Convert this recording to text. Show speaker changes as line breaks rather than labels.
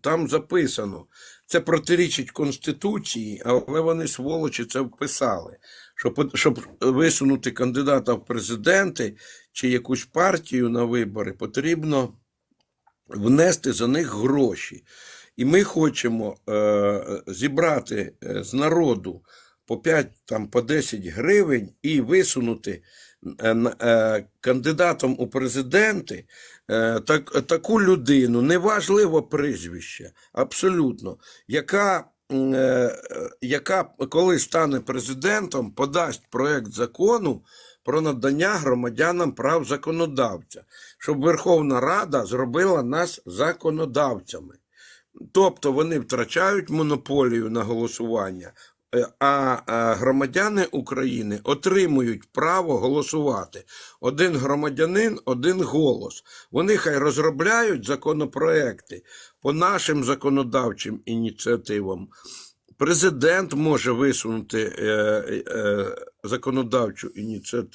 Там записано, це протирічить Конституції, але вони сволочі це вписали. Щоб, щоб висунути кандидата в президенти чи якусь партію на вибори, потрібно внести за них гроші. І ми хочемо е, зібрати е, з народу по 5, там, по 10 гривень і висунути е, е, кандидатом у президенти е, так, таку людину, неважливо прізвище, абсолютно, яка, яка, коли стане президентом, подасть проект закону про надання громадянам прав законодавця, щоб Верховна Рада зробила нас законодавцями. Тобто вони втрачають монополію на голосування, а е, громадяни України отримують право голосувати. Один громадянин, один голос. Вони хай розробляють законопроекти по нашим законодавчим ініціативам. Президент може висунути е, е, законодавчу ініціативу.